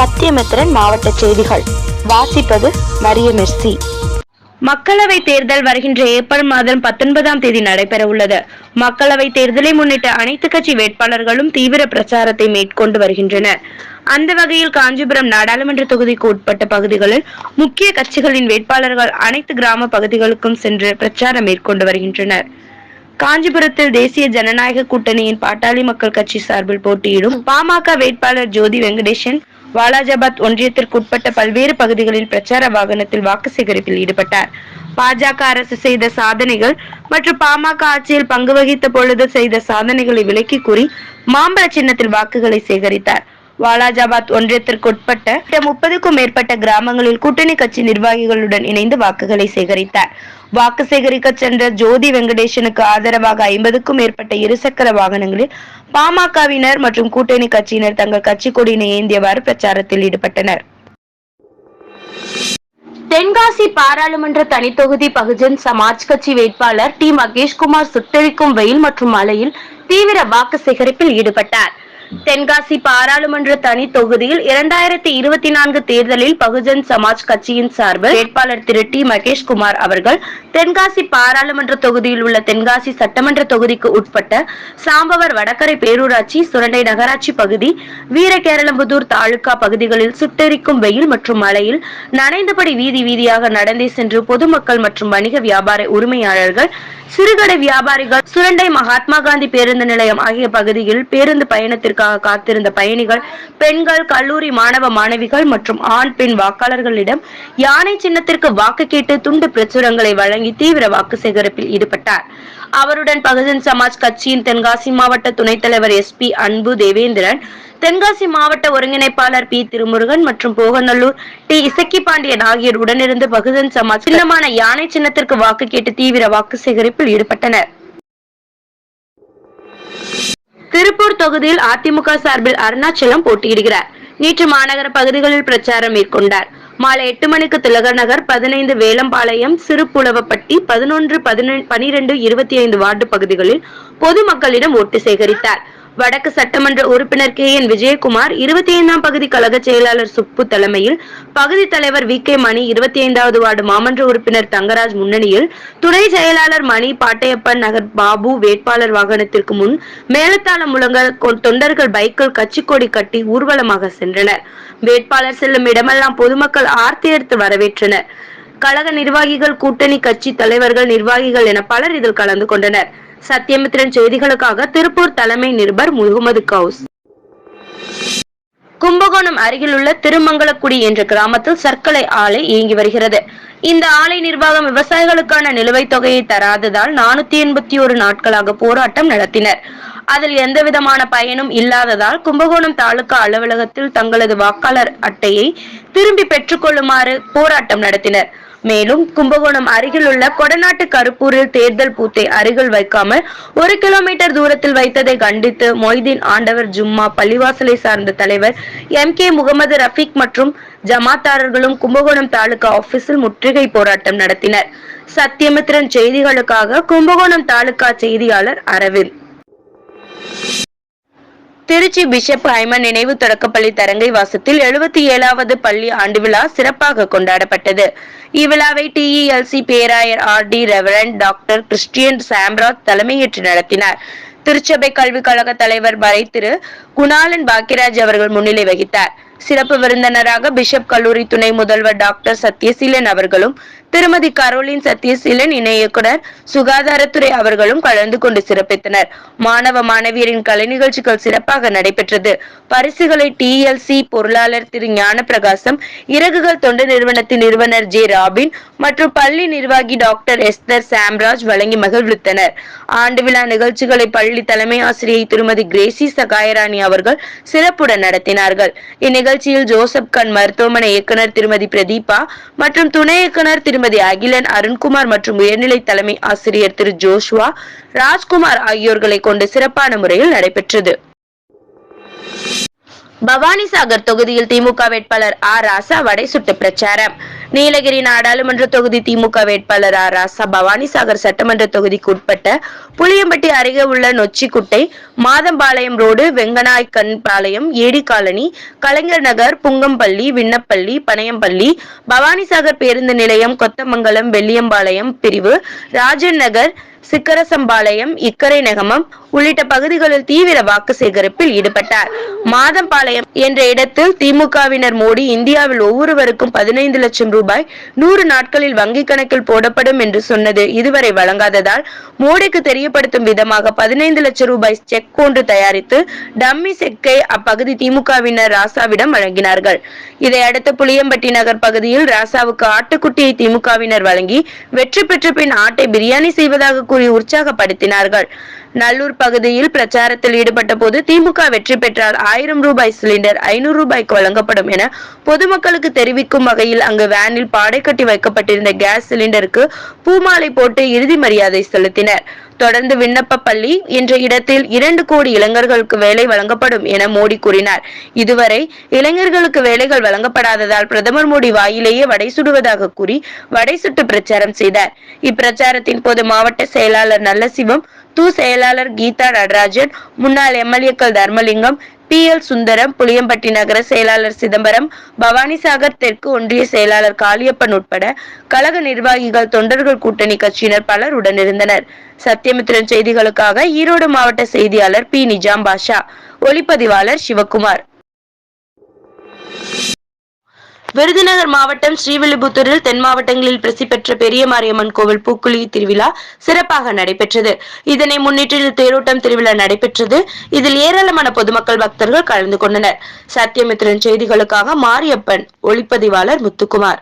சத்தியமித்திரன் மாவட்ட செய்திகள். வாசிப்பது மரிய மெர்சி மக்களவை தேர்தல் வருகின்ற ஏப்ரல் மாதம் பத்தொன்பதாம் தேதி நடைபெற உள்ளது மக்களவை தேர்தலை முன்னிட்டு அனைத்து கட்சி வேட்பாளர்களும் தீவிர பிரச்சாரத்தை மேற்கொண்டு வருகின்றனர். அந்த வகையில் காஞ்சிபுரம் நாடாளுமன்ற தொகுதிக்கு உட்பட்ட பகுதிகளில் முக்கிய கட்சிகளின் வேட்பாளர்கள் அனைத்து கிராம பகுதிகளுக்கும் சென்று பிரச்சாரம் மேற்கொண்டு வருகின்றனர். காஞ்சிபுரத்தில் தேசிய ஜனநாயக கூட்டணியின் பாட்டாளி மக்கள் கட்சி சார்பில் போட்டியிடும் பாமக வேட்பாளர் ஜோதி வெங்கடேசன் வாலாஜாபாத் ஒன்றியத்திற்குட்பட்ட பல்வேறு பகுதிகளில் பிரச்சார வாகனத்தில் வாக்கு சேகரிப்பில் ஈடுபட்டார். பாஜக அரசு செய்த சாதனைகள் மற்றும் பாமக ஆட்சியில் பங்கு வகித்த பொழுது செய்த சாதனைகளை விலக்கி கூறி மாம்பழ சின்னத்தில் வாக்குகளை சேகரித்தார். வாலாஜாபாத் ஒன்றியத்திற்குட்பட்ட முப்பதுக்கும் மேற்பட்ட கிராமங்களில் கூட்டணி கட்சி நிர்வாகிகளுடன் இணைந்து வாக்குகளை சேகரித்தார். வாக்கு சேகரிக்க சென்ற ஜோதி வெங்கடேசனுக்கு ஆதரவாக ஐம்பதுக்கும் மேற்பட்ட இருசக்கர வாகனங்களில் பாமகவினர் மற்றும் கூட்டணி கட்சியினர் தங்கள் கட்சி கொடியினை ஏந்தியவாறு பிரச்சாரத்தில் ஈடுபட்டனர். தென்காசி பாராளுமன்ற தனித்தொகுதி பகுஜன் சமாஜ் கட்சி வேட்பாளர் டி மகேஷ்குமார் சுட்டெரிக்கும் வெயில் மற்றும் மழையில் தீவிர வாக்கு சேகரிப்பில் ஈடுபட்டார். தென்காசி பாராளுமன்ற தனி தொகுதியில் இரண்டாயிரத்தி இருபத்தி நான்கு தேர்தலில் பகுஜன் சமாஜ் கட்சியின் சார்பில் வேட்பாளர் திரு டி மகேஷ்குமார் அவர்கள் தென்காசி பாராளுமன்ற தொகுதியில் உள்ள தென்காசி சட்டமன்ற தொகுதிக்கு உட்பட்ட சாம்பவர் வடகரை பேரூராட்சி சுரண்டை நகராட்சி பகுதி வீரகேரளம்புதூர் தாலுகா பகுதிகளில் சுட்டெரிக்கும் வெயில் மற்றும் மழையில் நனைந்தபடி வீதி வீதியாக நடந்தே சென்று பொதுமக்கள் மற்றும் வணிக வியாபார உரிமையாளர்கள் சிறுகடை வியாபாரிகள் சுரண்டை மகாத்மா காந்தி பேருந்து நிலையம் ஆகிய பகுதியில் பேருந்து பயணத்திற்கு பயணத்திற்காக காத்திருந்த பயணிகள் பெண்கள் கல்லூரி மாணவ மாணவிகள் மற்றும் ஆண் பெண் வாக்காளர்களிடம் யானை சின்னத்திற்கு வாக்கு கேட்டு துண்டு பிரச்சுரங்களை வழங்கி தீவிர வாக்கு சேகரிப்பில் ஈடுபட்டார். அவருடன் பகுஜன் சமாஜ் கட்சியின் தென்காசி மாவட்ட துணைத் தலைவர் எஸ் பி அன்பு தேவேந்திரன் தென்காசி மாவட்ட ஒருங்கிணைப்பாளர் பி திருமுருகன் மற்றும் போகநல்லூர் டி இசக்கி பாண்டியன் ஆகியோர் உடனிருந்து பகுஜன் சமாஜ் சின்னமான யானை சின்னத்திற்கு வாக்கு கேட்டு தீவிர வாக்கு சேகரிப்பில் ஈடுபட்டனர். திருப்பூர் தொகுதியில் அதிமுக சார்பில் அருணாச்சலம் போட்டியிடுகிறார். நேற்று மாநகர பகுதிகளில் பிரச்சாரம் மேற்கொண்டார். மாலை எட்டு மணிக்கு திலகர் நகர் பதினைந்து வேலம்பாளையம் சிறுபுலவப்பட்டி பதினொன்று பனிரெண்டு இருபத்தி ஐந்து வார்டு பகுதிகளில் பொதுமக்களிடம் ஓட்டு சேகரித்தார். வடக்கு சட்டமன்ற உறுப்பினர் கே என் விஜயகுமார் இருபத்தி ஐந்தாம் பகுதி கழக செயலாளர் சுப்பு தலைமையில் பகுதி தலைவர் வி கே மணி இருபத்தி ஐந்தாவது வார்டு மாமன்ற உறுப்பினர் தங்கராஜ் முன்னணியில் துணை செயலாளர் மணி பாட்டையப்பன் நகர் பாபு வேட்பாளர் வாகனத்திற்கு முன் மேலத்தாளம் முழங்க தொண்டர்கள் பைக்கில் கட்சிக்கொடி கட்டி ஊர்வலமாக சென்றனர். வேட்பாளர் செல்லும் இடமெல்லாம் பொதுமக்கள் ஆர்த்தி எடுத்து வரவேற்றனர். கழக நிர்வாகிகள் கூட்டணி கட்சி தலைவர்கள் நிர்வாகிகள் என பலர் இதில் கலந்து கொண்டனர். சத்தியமித்திரன் செய்திகளுக்காக திருப்பூர் தலைமை நிருபர் முகமது கவுஸ். கும்பகோணம் அருகிலுள்ள திருமங்கலக்குடி என்ற கிராமத்தில் சர்க்கரை ஆலை இயங்கி வருகிறது. இந்த ஆலை நிர்வாகம் விவசாயிகளுக்கான நிலுவைத் தொகையை தராததால் நானூத்தி எண்பத்தி ஒரு நாட்களாக போராட்டம் நடத்தினர். அதில் எந்தவிதமான பயனும் இல்லாததால் கும்பகோணம் தாலுகா அலுவலகத்தில் தங்களது வாக்காளர் அட்டையை திரும்பி பெற்றுக்கொள்ளுமாறு போராட்டம் நடத்தினர். மேலும் கும்பகோணம் அருகிலுள்ள கொடநாட்டு கருப்பூரில் தேர்தல் பூத்தை அருகில் வைக்காமல் ஒரு கிலோமீட்டர் தூரத்தில் வைத்ததை கண்டித்து மொய்தீன் ஆண்டவர் ஜும்மா பள்ளிவாசலை சார்ந்த தலைவர் எம் கே முகமது ரஃபீக் மற்றும் ஜமாத்தாரர்களும் கும்பகோணம் தாலுகா ஆபீஸில் முற்றுகை போராட்டம் நடத்தினர். சத்தியமித்திரன் செய்திகளுக்காக கும்பகோணம் தாலுகா செய்தியாளர் அரவிந்த். திருச்சி பிஷப் ஹைமன் நினைவு தொடக்கப்பள்ளி தரங்கை வாசத்தில் எழுபத்தி ஏழாவது பள்ளி ஆண்டு விழா சிறப்பாக கொண்டாடப்பட்டது. இவ்விழாவை டிஇஎல்சி பேராயர் R T reverend doctor Christian Samraj தலைமையேற்று நடத்தினார். திருச்சபை கல்விக் கழக தலைவர் வரை திரு குணாலன் பாக்கியராஜ் அவர்கள் முன்னிலை வகித்தார். சிறப்பு விருந்தினராக பிஷப் கல்லூரி துணை முதல்வர் டாக்டர் சத்யசீலன் அவர்களும் திருமதி கரோலின் சத்யசீலன் இணை இயக்குனர் சுகாதாரத்துறை அவர்களும் கலந்து கொண்டு சிறப்பித்தனர். மாணவ மாணவியரின் கலை நிகழ்ச்சிகள் சிறப்பாக நடைபெற்றது. பரிசுகளை டிஎல்சி பொருளாளர் திரு ஞான பிரகாசம் இறகுகள் தொண்டு நிறுவனத்தின் நிறுவனர் ஜே ராபின் மற்றும் பள்ளி நிர்வாகி டாக்டர் எஸ்தர் சாம்ராஜ் வழங்கி மகிழ்வித்தனர். ஆண்டு விழா நிகழ்ச்சிகளை பள்ளி தலைமை ஆசிரியை திருமதி கிரேசி சகாயராணி அவர்கள் சிறப்புடன் நடத்தினார்கள். இந்நிகழ்ச்சி நிகழ்ச்சியில் ஜோசப் கண் மருத்துவமனை இயக்குனர் திருமதி பிரதீபா மற்றும் துணை இயக்குனர் திருமதி அகிலன் அருண்குமார் மற்றும் உயர்நிலை தலைமை ஆசிரியர் திரு ஜோஷ்வா ராஜ்குமார் ஆகியோர்களை கொண்டு சிறப்பான முறையில் நடைபெற்றது. பவானிசாகர் தொகுதியில் திமுக வேட்பாளர் ஆர் ராசா வடை சுட்டு பிரச்சாரம். நீலகிரி நாடாளுமன்ற தொகுதி திமுக வேட்பாளர் ஆர் ராசா பவானிசாகர் சட்டமன்ற தொகுதிக்கு உட்பட்ட புளியம்பட்டி அருகே உள்ள Nochikuttai Madhampalayam road Venganayakkan Palayam AD colony Kalaignar Nagar Pungampalli Vinnappalli Panaiyampalli Bhavanisagar பேருந்து நிலையம் கொத்தமங்கலம் வெள்ளியம்பாளையம் பிரிவு ராஜன் நகர் சிக்கரசம்பாளையம் இக்கரை நெகமம் உள்ளிட்ட பகுதிகளில் தீவிர வாக்கு சேகரிப்பில் ஈடுபட்டார். மாதம்பாளையம் என்ற இடத்தில் திமுகவினர் மோடி இந்தியாவில் ஒவ்வொருவருக்கும் பதினைந்து லட்சம் ரூபாய் நூறு நாட்களில் வங்கிக் கணக்கில் போடப்படும் என்று சொன்னது இதுவரை வழங்காததால் மோடிக்கு தெரியப்படுத்தும் விதமாக பதினைந்து லட்சம் ரூபாய் செக் ஒன்று தயாரித்து டம்மி செக்கை அப்பகுதி திமுகவினர் ராசாவிடம் வழங்கினார்கள். இதையடுத்து புளியம்பட்டி நகர் பகுதியில் ராசாவுக்கு ஆட்டுக்குட்டியை திமுகவினர் வழங்கி வெற்றி பெற்ற பின் ஆட்டை பிரியாணி செய்வதாக கூறி உற்சாகப்படுத்தினார்கள். நல்லூர் பகுதியில் பிரச்சாரத்தில் ஈடுபட்ட போது திமுக வெற்றி பெற்றால் ஆயிரம் ரூபாய் சிலிண்டர் ஐநூறு ரூபாய்க்கு வழங்கப்படும் என பொதுமக்களுக்கு தெரிவிக்கும் வகையில் அங்கு வேனில் பாடை கட்டி வைக்கப்பட்டிருந்த கேஸ் சிலிண்டருக்கு பூமாலை போட்டு இறுதி மரியாதை செலுத்தினர். தொடர்ந்து விண்ணப்ப பள்ளி என்ற இடத்தில் இரண்டு கோடி இளைஞர்களுக்கு வேலை வழங்கப்படும் என மோடி கூறினார். இதுவரை இளைஞர்களுக்கு வேலைகள் வழங்கப்படாததால் பிரதமர் மோடி வாயிலேயே வடை சுடுவதாக கூறி வடை சுட்டு பிரச்சாரம் செய்தார். இப்பிரச்சாரத்தின் போது மாவட்ட செயலாளர் நல்லசிவம் து செயலாளர் கீதா நடராஜன் முன்னாள் எம்எல்ஏக்கள் தர்மலிங்கம் பி. எல். சுந்தரம் புளியம்பட்டி நகர செயலாளர் சிதம்பரம் பவானிசாகர் தெற்கு ஒன்றிய செயலாளர் காளியப்பன் உட்பட கழக நிர்வாகிகள் தொண்டர்கள் கூட்டணி கட்சியினர் பலர் உடனிருந்தனர். சத்தியமித்திரன் செய்திகளுக்காக ஈரோடு மாவட்ட செய்தியாளர் பி. நிஜாம் பாஷா ஒளிப்பதிவாளர் சிவகுமார். விருதுநகர் மாவட்டம் ஸ்ரீவில்லிபுத்தூரில் தென் மாவட்டங்களில் பிரசி பெற்ற பெரிய மாரியம்மன் கோவில் பூக்குழி திருவிழா சிறப்பாக நடைபெற்றது. இதனை முன்னிட்டு தேரோட்டம் திருவிழா நடைபெற்றது. இதில் ஏராளமான பொதுமக்கள் பக்தர்கள் கலந்து கொண்டனர். சத்தியமித்திரன் செய்திகளுக்காக மாரியப்பன் ஒளிப்பதிவாளர் முத்துக்குமார்.